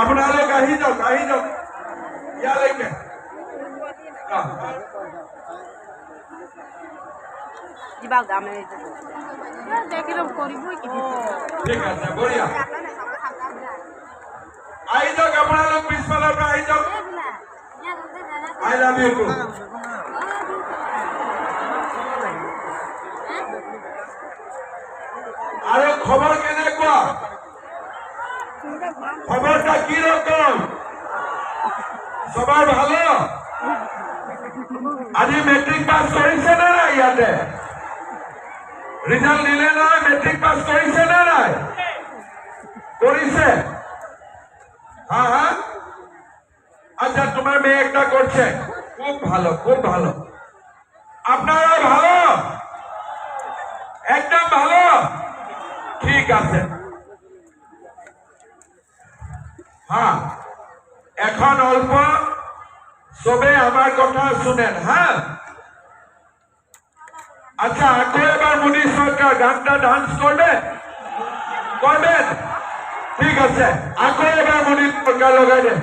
আপনারা काही जाऊ काही जाऊ या लाईक দিবাও দামে ঠিক আছে বড়িয়া ঠিক আছে বঢ়িয়া আই যাও। আপোনালোক পিছফালৰ পৰা আহি যাওক আই লাভ ইউ টু আৰু খবৰ কেনেকুৱা খবৰটা কি ৰকম সবাই ভালো? আজি মেট্ৰিক পাছ কৰিছে নে নাই ইয়াতে? ৰিজাল্ট দিলে নহয় মেট্ৰিক পাছ কৰিছে নে নাই? করেছে? হ্যাঁ হ্যাঁ। আচ্ছা তোমার মেয়ে একটা করছে। খুব ভালো খুব ভালো। আপনারা ভালো? একদম ভালো? ঠিক আছে। হ্যাঁ এখন অল্প সবে আমার কথা শুনেন হ্যাঁ। আচ্ছা এখন এবার মুনি সরকার, গানটা ডান্স করবে করবেন? ঠিক আছে আকৌ এবার মনির সরকার লগাই দেন